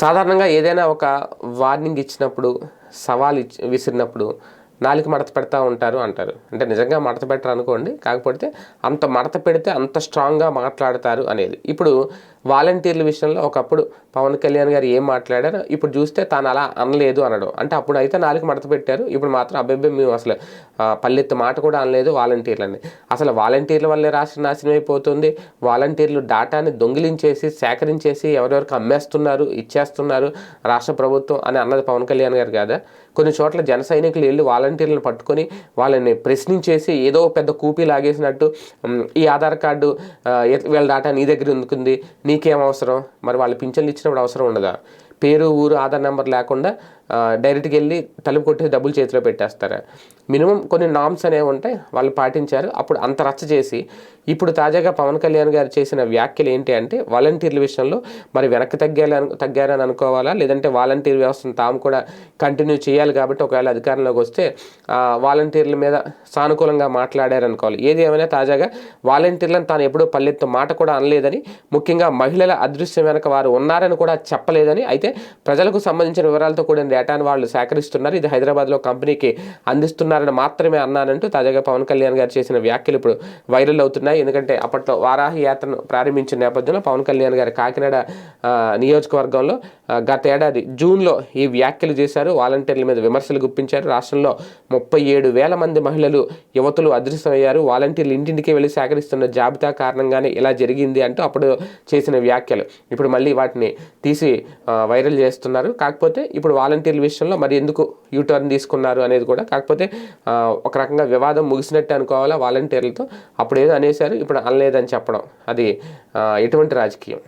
సాధారణంగా ఏదైనా ఒక వార్నింగ్ ఇచ్చినప్పుడు సవాల్ ఇచ్చి విసిరినప్పుడు నాలుగు మడత పెడతా ఉంటారు అంటారు. అంటే నిజంగా మడత పెట్టరు అనుకోండి కాకపోతే అంత మడత పెడితే అంత స్ట్రాంగ్గా మాట్లాడతారు అనేది. ఇప్పుడు వాలంటీర్ల విషయంలో ఒకప్పుడు పవన్ కళ్యాణ్ గారు ఏం మాట్లాడారు ఇప్పుడు చూస్తే తాను అలా అనలేదు అనడం. అంటే అప్పుడు అయితే నాలుగు మడత పెట్టారు. ఇప్పుడు మాత్రం అబ్బాయి మేము అసలు పల్లెత్తు మాట కూడా అనలేదు వాలంటీర్లని. అసలు వాలంటీర్ల వల్లే రాష్ట్ర నాశనం అయిపోతుంది. వాలంటీర్లు డాటాని దొంగిలించేసి సేకరించేసి ఎవరెవరికి అమ్మేస్తున్నారు ఇచ్చేస్తున్నారు రాష్ట్ర ప్రభుత్వం అని అన్నది పవన్ కళ్యాణ్ గారు కాదా? కొన్ని చోట్ల జన సైనికులు వెళ్ళి వాలంటీర్లను పట్టుకొని వాళ్ళని ప్రశ్నించేసి ఏదో పెద్ద కూపీ లాగేసినట్టు ఈ ఆధార్ కార్డు వీళ్ళ డాటా నీ దగ్గర ఎందుకుంది? నీకేం అవసరం? మరి వాళ్ళు పింఛన్లు ఇచ్చినప్పుడు అవసరం ఉండదా? పేరు ఊరు ఆధార్ నెంబర్ లేకుండా డైరెక్ట్గా వెళ్ళి తలుపు కొట్టి డబ్బులు చేతిలో పెట్టేస్తారు. మినిమం కొన్ని నామ్స్ అనేవి ఉంటాయి వాళ్ళు పాటించారు. అప్పుడు అంత రచ్చ చేసి ఇప్పుడు తాజాగా పవన్ కళ్యాణ్ గారు చేసిన వ్యాఖ్యలు ఏంటి అంటే వాలంటీర్ల విషయంలో మరి వెనక్కి తగ్గాలని తగ్గారని అనుకోవాలా? లేదంటే వాలంటీర్ వ్యవస్థను తాము కూడా కంటిన్యూ చేయాలి కాబట్టి ఒకవేళ అధికారంలోకి వస్తే వాలంటీర్ల మీద సానుకూలంగా మాట్లాడారనుకోవాలి ఏది ఏమైనా తాజాగా వాలంటీర్లను తాను ఎప్పుడూ పల్లెత్తు మాట కూడా అనలేదని ముఖ్యంగా మహిళల అదృశ్యం వెనక వారు ఉన్నారని కూడా చెప్పలేదని అయితే ప్రజలకు సంబంధించిన వివరాలతో కూడిన డేటాను వాళ్ళు సేకరిస్తున్నారు. ఇది హైదరాబాద్లో కంపెనీకి అందిస్తున్నారని మాత్రమే అన్నానంటూ తాజాగా పవన్ కళ్యాణ్ గారు చేసిన వ్యాఖ్యలు ఇప్పుడు వైరల్ అవుతున్నాయి. ఎందుకంటే అప్పట్లో వారాహి యాత్రను ప్రారంభించిన నేపథ్యంలో పవన్ కళ్యాణ్ గారు కాకినాడ నియోజకవర్గంలో గతేడాది జూన్లో ఈ వ్యాఖ్యలు చేశారు. వాలంటీర్ల మీద విమర్శలు గుప్పించారు. రాష్ట్రంలో ముప్పై ఏడు వేల మంది మహిళలు యువతులు అదృశ్యమయ్యారు. వాలంటీర్లు ఇంటింటికి వెళ్ళి సేకరిస్తున్న జాబితా కారణంగానే ఇలా జరిగింది అంటూ అప్పుడు చేసిన వ్యాఖ్యలు. ఇప్పుడు మళ్ళీ వాటిని తీసి వైరల్ చేస్తున్నారు. కాకపోతే ఇప్పుడు వాలంటీర్ల విషయంలో మరి ఎందుకు యూటర్న్ తీసుకున్నారు అనేది కూడా కాకపోతే ఒక రకంగా వివాదం ముగిసినట్టు అనుకోవాలా వాలంటీర్లతో? అప్పుడు ఏదో అనేశారు ఇప్పుడు అనలేదని చెప్పడం. అది ఎటువంటి రాజకీయం?